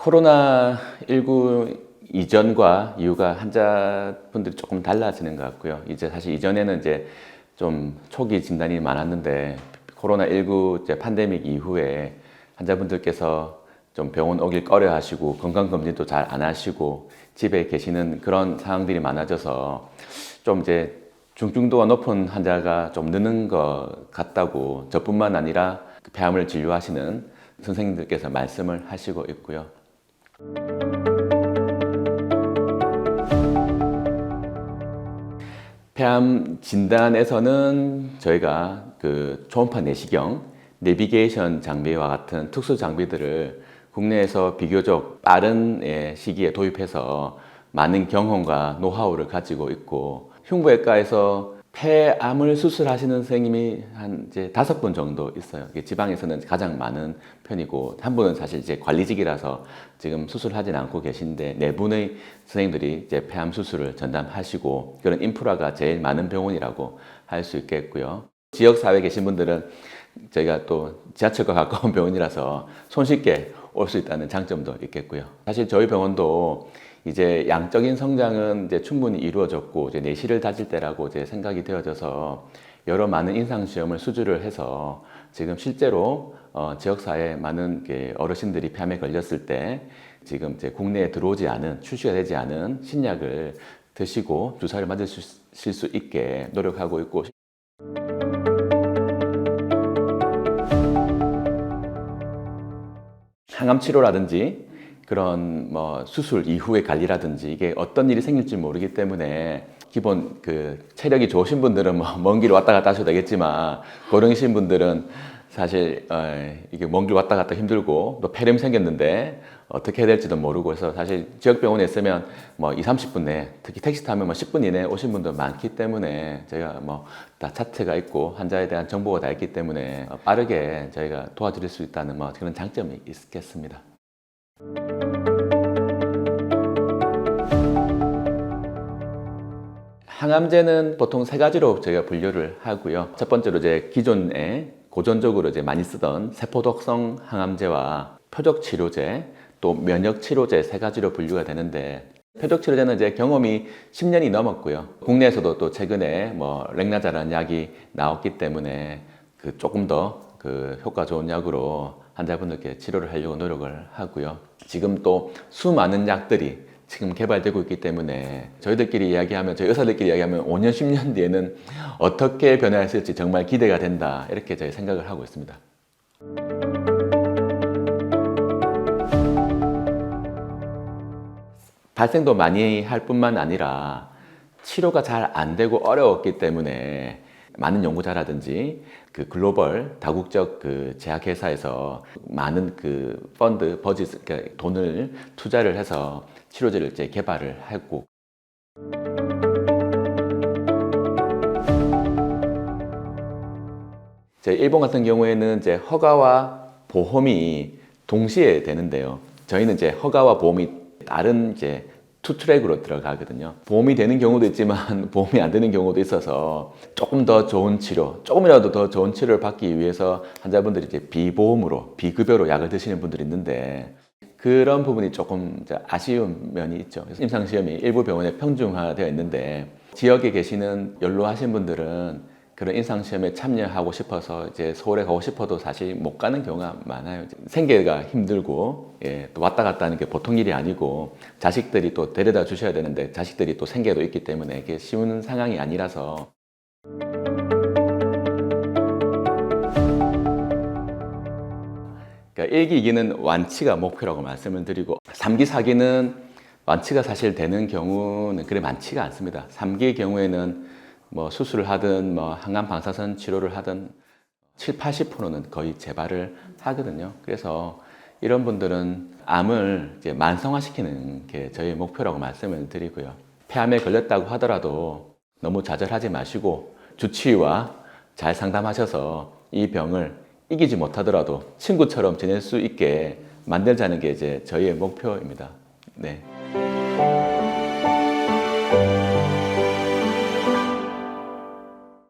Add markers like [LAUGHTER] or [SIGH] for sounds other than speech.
코로나19 이전과 이후가 환자분들이 조금 달라지는 것 같고요. 이제 사실 이전에는 이제 좀 초기 진단이 많았는데 코로나19 이제 팬데믹 이후에 환자분들께서 좀 병원 오길 꺼려 하시고 건강검진도 잘 안 하시고 집에 계시는 그런 상황들이 많아져서 좀 이제 중증도가 높은 환자가 좀 느는 것 같다고 저뿐만 아니라 그 폐암을 진료하시는 선생님들께서 말씀을 하시고 있고요. 폐암 진단에서는 저희가 그 초음파 내시경, 내비게이션 장비와 같은 특수 장비들을 국내에서 비교적 빠른 예, 시기에 도입해서 많은 경험과 노하우를 가지고 있고 흉부외과에서 폐암을 수술하시는 선생님이 한 이제 다섯 분 정도 있어요. 지방에서는 가장 많은 편이고 한 분은 사실 이제 관리직이라서 지금 수술하진 않고 계신데 네 분의 선생님들이 이제 폐암 수술을 전담하시고 그런 인프라가 제일 많은 병원이라고 할 수 있겠고요. 지역 사회에 계신 분들은 저희가 또 지하철과 가까운 [LAUGHS] 병원이라서 손쉽게 올 수 있다는 장점도 있겠고요. 사실 저희 병원도 이제 양적인 성장은 이제 충분히 이루어졌고 이제 내실을 다질 때라고 이제 생각이 되어져서 여러 많은 임상 시험을 수주를 해서 지금 실제로 어, 지역 사회 많은 게 어르신들이 폐암에 걸렸을 때 지금 이제 국내에 들어오지 않은 출시가 되지 않은 신약을 드시고 주사를 맞으실 수 있게 노력하고 있고 항암 치료라든지 그런 뭐 수술 이후의 관리라든지 이게 어떤 일이 생길지 모르기 때문에 기본 그 체력이 좋으신 분들은 뭐 먼 길 왔다 갔다 하셔도 되겠지만 고령이신 분들은 사실 어, 이게 먼 길 왔다 갔다 힘들고 또 폐렴 생겼는데 어떻게 해야 될지도 모르고 해서 사실 지역 병원에 있으면 뭐 2, 30분 내에 특히 택시 타면 뭐 10분 이내에 오신 분들 많기 때문에 저희가 뭐 다 차트가 있고 환자에 대한 정보가 다 있기 때문에 빠르게 저희가 도와드릴 수 있다는 뭐 그런 장점이 있겠습니다. 항암제는 보통 세 가지로 저희가 분류를 하고요. 첫 번째로 이제 기존에 고전적으로 이제 많이 쓰던 세포독성 항암제와 표적 치료제, 또 면역 치료제 세 가지로 분류가 되는데 표적 치료제는 이제 경험이 10년이 넘었고요. 국내에서도 또 최근에 뭐 렉나자라는 약이 나왔기 때문에 그 조금 더 그 효과 좋은 약으로 환자분들께 치료를 하려고 노력을 하고요. 지금 또 수많은 약들이 지금 개발되고 있기 때문에 저희들끼리 이야기하면 저희 의사들끼리 이야기하면 5년 10년 뒤에는 어떻게 변화했을지 정말 기대가 된다 이렇게 저희 생각을 하고 있습니다. 발생도 많이 할 뿐만 아니라 치료가 잘 안 되고 어려웠기 때문에 많은 연구자라든지 그 글로벌 다국적 그 제약회사에서 많은 그 펀드 버짓 그러니까 돈을 투자를 해서 치료제를 이제 개발을 했고 제 일본 같은 경우에는 이제 허가와 보험이 동시에 되는데요. 저희는 이제 허가와 보험이 다른 이제 투 트랙으로 들어가거든요. 보험이 되는 경우도 있지만 [LAUGHS] 보험이 안 되는 경우도 있어서 조금 더 좋은 치료, 조금이라도 더 좋은 치료를 받기 위해서 환자분들이 이제 비보험으로, 비급여로 약을 드시는 분들이 있는데 그런 부분이 조금 아쉬운 면이 있죠. 그래서 임상시험이 일부 병원에 평준화되어 있는데 지역에 계시는 연로하신 분들은 그런 임상시험에 참여하고 싶어서 이제 서울에 가고 싶어도 사실 못 가는 경우가 많아요. 생계가 힘들고 예, 또 왔다 갔다 하는 게 보통 일이 아니고 자식들이 또 데려다 주셔야 되는데 자식들이 또 생계도 있기 때문에 이게 쉬운 상황이 아니라서 그러니까 1기, 2기는 완치가 목표라고 말씀을 드리고 3기, 4기는 완치가 사실 되는 경우는 그래 많지가 않습니다. 3기의 경우에는 뭐 수술을 하든 뭐 항암 방사선 치료를 하든 7, 80%는 거의 재발을 하거든요. 그래서 이런 분들은 암을 이제 만성화시키는 게 저희 목표라고 말씀을 드리고요. 폐암에 걸렸다고 하더라도 너무 좌절하지 마시고 주치의와 잘 상담하셔서 이 병을 이기지 못하더라도 친구처럼 지낼 수 있게 만들자는 게 이제 저희의 목표입니다. 네.